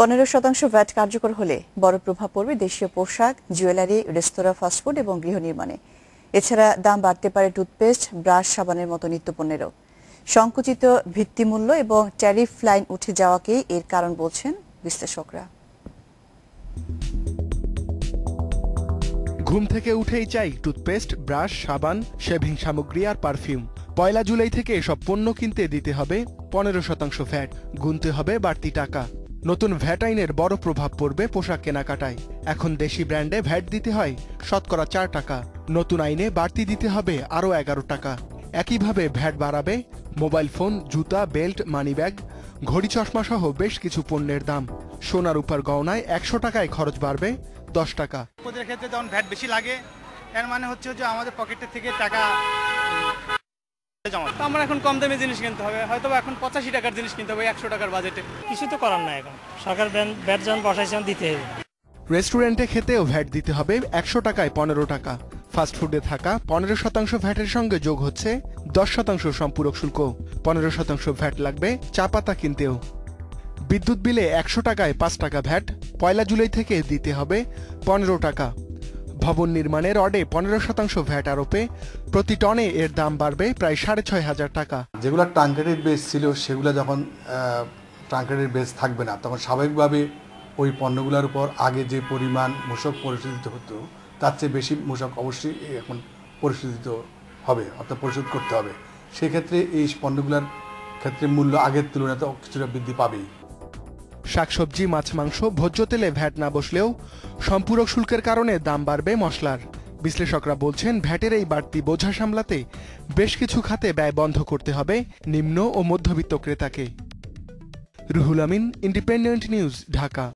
পনেরো শতাংশ ভ্যাট কার্যকর হলে বড় প্রভাব পড়বে দেশীয় পোশাক, জুয়েলারি, রেস্তোরাঁ ফাস্টফুড এবং গৃহ নির্মাণে। এছাড়া দাম বাড়তে পারে টুথপেস্ট, ব্রাশ, সাবানের মতো নিত্যপণ্যেরও। সংকুচিত ভিত্তিমূল্য এবং ট্যারিফ লাইন উঠে যাওয়াকেই এর কারণ বলছেন বিশ্লেষকরা। ঘুম থেকে উঠেই চাই টুথপেস্ট, ব্রাশ, সাবান, শেভিং সামগ্রী আর পারফিউম। পয়লা জুলাই থেকে এসব পণ্য কিনতে দিতে হবে পনেরো শতাংশ ভ্যাট। গুনতে হবে বাড়তি টাকা। নতুন ভ্যাট আইনের বড় প্রভাব পড়বে পোশাক কেনাকাটায়। এখন দেশি ব্র্যান্ডে ভ্যাট দিতে হয় শতকরা চার টাকা। নতুন আইনে বাড়তি দিতে হবে আরও এগারো টাকা। একইভাবে ভ্যাট বাড়াবে মোবাইল ফোন, জুতা, বেল্ট, মানিব্যাগ, ঘড়ি চশমা সহ বেশ কিছু পণ্যের দাম। সোনার উপর গহনায় একশো টাকায় খরচ বাড়বে দশ টাকা। ক্ষেত্রে যখন ভ্যাট বেশি লাগে, এর মানে হচ্ছে যে আমাদের পকেটের থেকে টাকা জমা তো আমার এখন কম দামে জিনিস কিনতে হবে। হয়তো বা এখন পঁচাশি টাকার জিনিস কিনতে হবে একশো টাকার বাজেটে কিছু তো করার নাই এখন। সরকার ব্যাট যখন বসাইছে তখন দিতে হবে। রেস্টুরেন্টে খেতেও ভ্যাট দিতে হবে একশো টাকায় পনেরো টাকা। ফাস্টফুডে থাকা পনেরো শতাংশ ভ্যাটের সঙ্গে যোগ হচ্ছে দশ শতাংশ সম্পূরক শুল্ক। পনেরো শতাংশ ভ্যাট লাগবে চা পাতা কিনতেও। বিদ্যুৎ বিলে একশো টাকায় পাঁচ টাকা ভ্যাট পয়লা জুলাই থেকে দিতে হবে পনেরো টাকা। ভবন নির্মাণের অডে পনেরো শতাংশ ভ্যাট আরোপে প্রতি টনে এর দাম বাড়বে প্রায় সাড়ে ছয় হাজার টাকা। যেগুলো ট্রাঙ্কেটেড বেস ছিল, সেগুলো যখন ট্রাঙ্কেটেড বেস থাকবে না, তখন স্বাভাবিকভাবে ওই পণ্যগুলোর উপর আগে যে পরিমাণ মূসক পরিশোধিত হতো, তার চেয়ে বেশি মূসক অবশ্যই এখন পরিশোধিত হবে, অর্থাৎ পরিশোধ করতে হবে। সেক্ষেত্রে এই পণ্যগুলোর ক্ষেত্রে মূল্য আগের তুলনায় তো কিছুটা বৃদ্ধি পাবেই। শাকসবজি, মাছ, মাংস, ভোজ্য তেলে ভ্যাট না বসলেও সম্পূরক শুল্কের কারণে দাম বাড়বে মশলার। বিশ্লেষকরা বলছেন, ভ্যাটের এই বাড়তি বোঝা সামলাতে বেশ কিছু খাতে ব্যয় বন্ধ করতে হবে নিম্ন ও মধ্যবিত্ত ক্রেতাকে। Ruhul Amin independent news Dhaka.